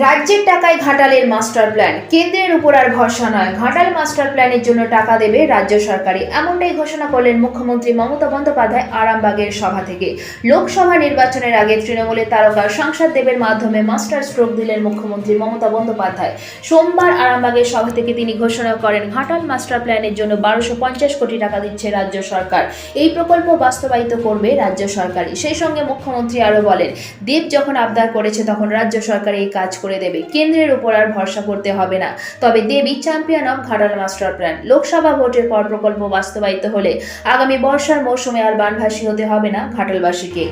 রাজ্যের টাকায় ঘাটালের মাস্টার প্ল্যান। কেন্দ্রের উপর আর ভরসা নয়। ঘাটাল মাস্টার প্ল্যানের জন্য টাকা দেবে রাজ্য সরকারি এমনটাই ঘোষণা করলেন মুখ্যমন্ত্রী মমতা বন্দ্যোপাধ্যায় আরামবাগের সভা থেকে। লোকসভা নির্বাচনের আগে তৃণমূলের তারকা সংসদ দেবের মাধ্যমে মাস্টার স্ট্রোক দিলেন মুখ্যমন্ত্রী মমতা বন্দ্যোপাধ্যায়। সোমবার আরামবাগের সভা থেকে তিনি ঘোষণা করেন, ঘাটাল মাস্টার প্ল্যানের জন্য বারোশো পঞ্চাশ কোটি টাকা দিচ্ছে রাজ্য সরকার। এই প্রকল্প বাস্তবায়িত করবে রাজ্য সরকারই। সেই সঙ্গে মুখ্যমন্ত্রী আরও বলেন, দেব যখন আবদার করেছে তখন রাজ্য সরকার এই কাজ করে দেবে। কেন্দ্রের উপর আর ভরসা করতে হবে না। তবে দেবী champion of Ghatal master plan Lok Sabha ভোটের পর প্রকল্প বাস্তবায়িত হলে আগামী বর্ষার মৌসুমে আর বানভাসী হতে হবে না ঘাটালবাসীকে।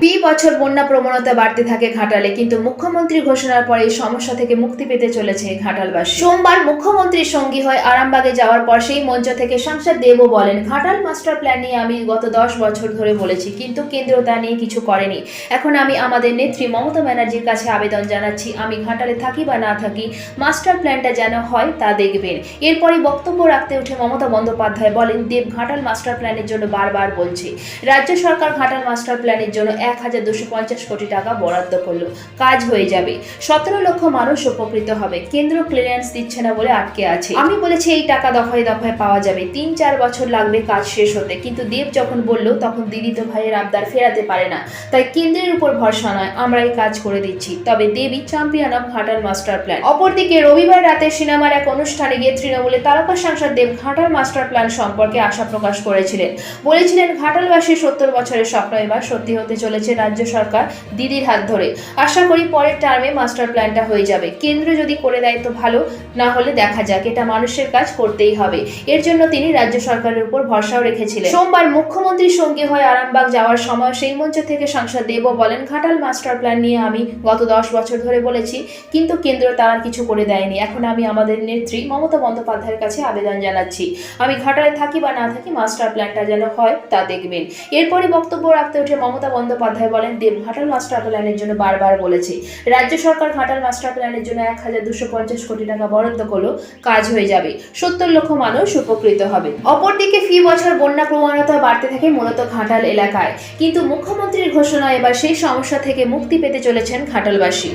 ফি বছর বন্যা প্রবণতা বাড়তে থাকে ঘাটালে, কিন্তু মুখ্যমন্ত্রীর ঘোষণার পরে এই সমস্যা থেকে মুক্তি পেতে চলেছে ঘাটালবাসী। সোমবার মুখ্যমন্ত্রীর সঙ্গী হয়ে আরামবাগে যাওয়ার পর সেই মঞ্চ থেকে সাংসদ দেবও বলেন, ঘাটাল মাস্টার প্ল্যান নিয়ে আমি গত দশ বছর ধরে বলেছি, কিন্তু কেন্দ্র তা নিয়ে কিছু করেনি। এখন আমি আমাদের নেত্রী মমতা ব্যানার্জির কাছে আবেদন জানাচ্ছি, আমি ঘাটালে থাকি বা না থাকি, মাস্টার প্ল্যানটা যেন হয় তা দেখবেন। এরপরে বক্তব্য রাখতে উঠে মমতা বন্দ্যোপাধ্যায় বলেন, দেব, ঘাটাল মাস্টার প্ল্যানের জন্য বারবার বলছে। রাজ্য সরকার ঘাটাল মাস্টার প্ল্যানের জন্য এক হাজার দুশো পঞ্চাশ কোটি টাকা বরাদ্দ করল। কাজ হয়ে যাবে। সতেরো লক্ষ মানুষ উপকৃত হবে। কেন্দ্র ক্লিয়ারেন্স দিচ্ছে না বলে আটকে আছে। আমি বলেছি, এই টাকা দফায় দফায় পাওয়া যাবে। তিন চার বছর লাগবে কাজ শেষ হতে। কিন্তু দেব যখন বলল, তখন দিদি তো ভাইয়ের আবদার ফেরাতে পারে না। তাই কেন্দ্রের উপর ভরসা নয়। আমরা এই কাজ করে দিচ্ছি। তবে দেবী champion of Ghatal master plan. অপরদিকে রবিবার রাতে সিনেমার এক অনুষ্ঠানে গিয়ে তৃণমূলের তারকা সাংসদ দেব ঘাটাল মাস্টার প্ল্যান সম্পর্কে আশা প্রকাশ করেছিলেন। বলেছিলেন ঘাটালবাসী সত্তর বছরের স্বপ্ন এবার সত্যি হতে চলেছে। রাজ্য সরকার দিদির হাত ধরে। আশা করি পরের টার্মে মাস্টার প্ল্যানটা হয়ে যাবে। কেন্দ্র যদি করে দেয় তো ভালো, না হলে দেখা যাক, এটা মানুষের কাজ করতেই হবে। এর জন্য তিনি রাজ্য সরকারের উপর ভরসাও রেখেছিলেন। সোমবার মুখ্যমন্ত্রীর সঙ্গে হয়ে আরামবাগ যাওয়ার সময় সেই মঞ্চ থেকে সাংসদ দেব বলেন, ঘাটাল মাস্টার প্ল্যান নিয়ে আমি গত দশ বছর ধরে বলেছি, কিন্তু কেন্দ্র তার কিছু করে দেয়নি। এখন আমি আমাদের নেত্রী মমতা বন্দ্যোপাধ্যায়ের কাছে আবেদন জানাচ্ছি। আমি ঘাটালে থাকি বা না থাকি মাস্টার প্ল্যানটা যেন হয় তা দেখবেন। এরপরে বক্তব্য রাখতে উঠে মমতা বন্দ্যোপাধ্যায় বলেন, দেব ঘাটাল মাস্টার প্ল্যানের জন্য বারবার বলেছে। রাজ্য সরকার ঘাটাল মাস্টার প্ল্যানের জন্য এক হাজার দুশো পঞ্চাশ কোটি টাকা বরাদ্দ করল কাজ হয়ে যাবে। সত্তর লক্ষ মানুষ উপকৃত হবে। অপরদিকে ফি বছর বন্যা প্রবণতা বাড়তে থাকে মূলত ঘাটাল এলাকায়। কিন্তু মুখ্যমন্ত্রীর ঘোষণা এবার সেই সমস্যা থেকে মুক্তি পেতে চলেছেন ঘাটালবাসী।